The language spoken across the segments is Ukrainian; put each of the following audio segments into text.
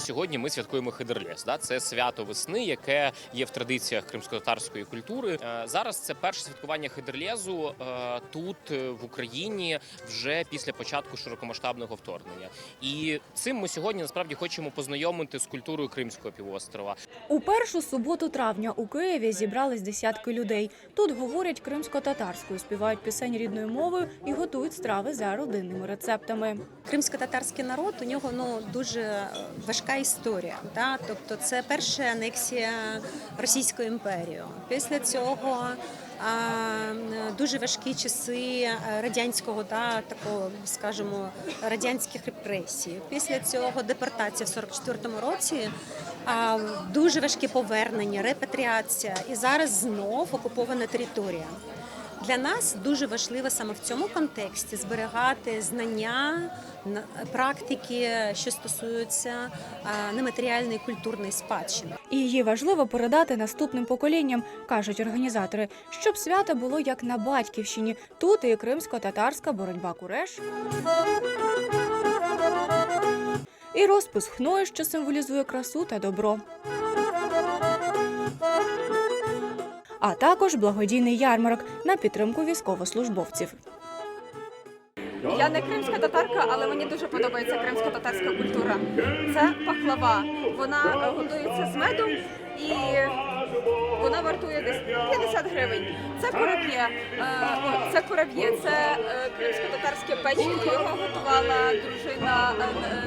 Сьогодні ми святкуємо Хидерлес. Да? Це свято весни, яке є в традиціях кримськотатарської культури. Е, Зараз це перше святкування Хидерлезу е, тут е, в Україні вже після початку широкомасштабного вторгнення. І цим ми сьогодні насправді хочемо познайомити з культурою Кримського півострова. У першу суботу травня у Києві зібрались десятки людей. Тут говорять кримсько-татарською, співають пісень рідною мовою і готують страви за родинними рецептами. Кримсько-татарський народ у нього ну дуже е, важка історія. Да? Тобто, це перша анексія Російською імперією. Після цього дуже важкі часи радянського да, такого, скажімо, радянських репресій. Після цього депортація в 44-му році. А, дуже важкі повернення, репатріація, і зараз знов окупована територія. Для нас дуже важливо саме в цьому контексті зберігати знання, практики, що стосуються нематеріальної культурної спадщини. І її важливо передати наступним поколінням, кажуть організатори, щоб свято було як на батьківщині. Тут і кримсько-татарська боротьба куреш. І розпис хною, що символізує красу та добро. А також благодійний ярмарок на підтримку військовослужбовців. Я не кримська татарка, але мені дуже подобається кримська татарська культура. Це пахлава. Вона е, готується з медом і вона вартує десь 50 гривень. Це кураб'є. Е, Це кураб'є, це е, кримсько-татарське печиво. Його готувала дружина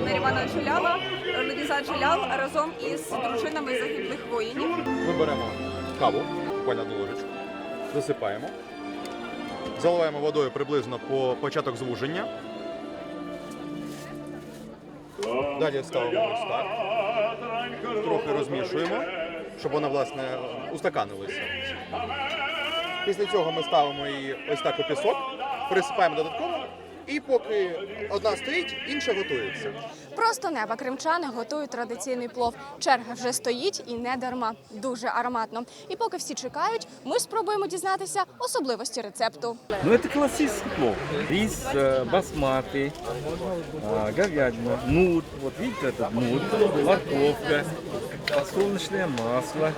Нарімана Джуляла, Левіза Джулял разом із дружинами загиблих воїнів. Ми беремо каву, буквально ложечку, засипаємо, заливаємо водою приблизно по початок звуження. Далі ставимо ось так. Трохи розмішуємо, щоб вона, власне, устаканилася. Після цього ми ставимо її ось так у пісок, присипаємо додатково, і поки одна стоїть, інша готується. Просто неба кримчани готують традиційний плов. Черга вже стоїть і не дарма. Дуже ароматно. І поки всі чекають, ми спробуємо дізнатися особливості рецепту. Ну, это классический плов. Рис э, басматый, э, говядина, нут. Вот видите этот нут, морковка, подсолнечное масло.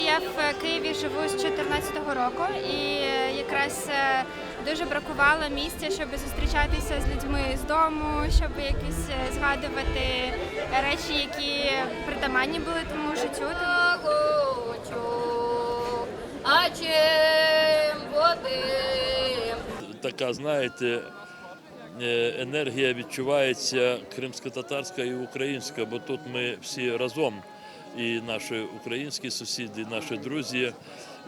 Я в Києві живу з 14-го року і е, якраз е, дуже бракувало місця, щоб зустрічатися з людьми з дому, щоб якісь е, згадувати речі, які притаманні були тому життю. А чим така, знаєте, е, енергія відчувається кримсько-татарська і українська, бо тут ми всі разом. І наші українські сусіди, і наші друзі.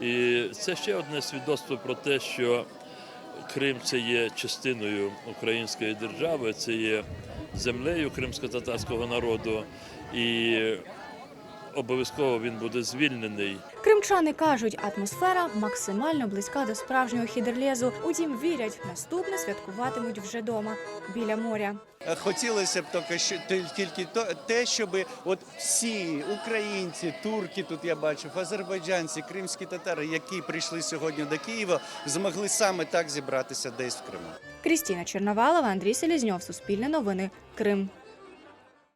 І це ще одне свідоцтво про те, що Крим це є частиною української держави, це є землею кримсько-татарського народу, і обов'язково він буде звільнений. Кримчани кажуть, атмосфера максимально близька до справжнього хідерлезу. Утім, вірять, наступне святкуватимуть вже дома біля моря. Хотілося б тільки що ти- тільки то те, щоб от всі українці, турки, тут я бачив, азербайджанці, кримські татари, які прийшли сьогодні до Києва, змогли саме так зібратися десь в Криму. Крістіна Черновалова, Андрій Селізньов, Суспільне новини, Крим.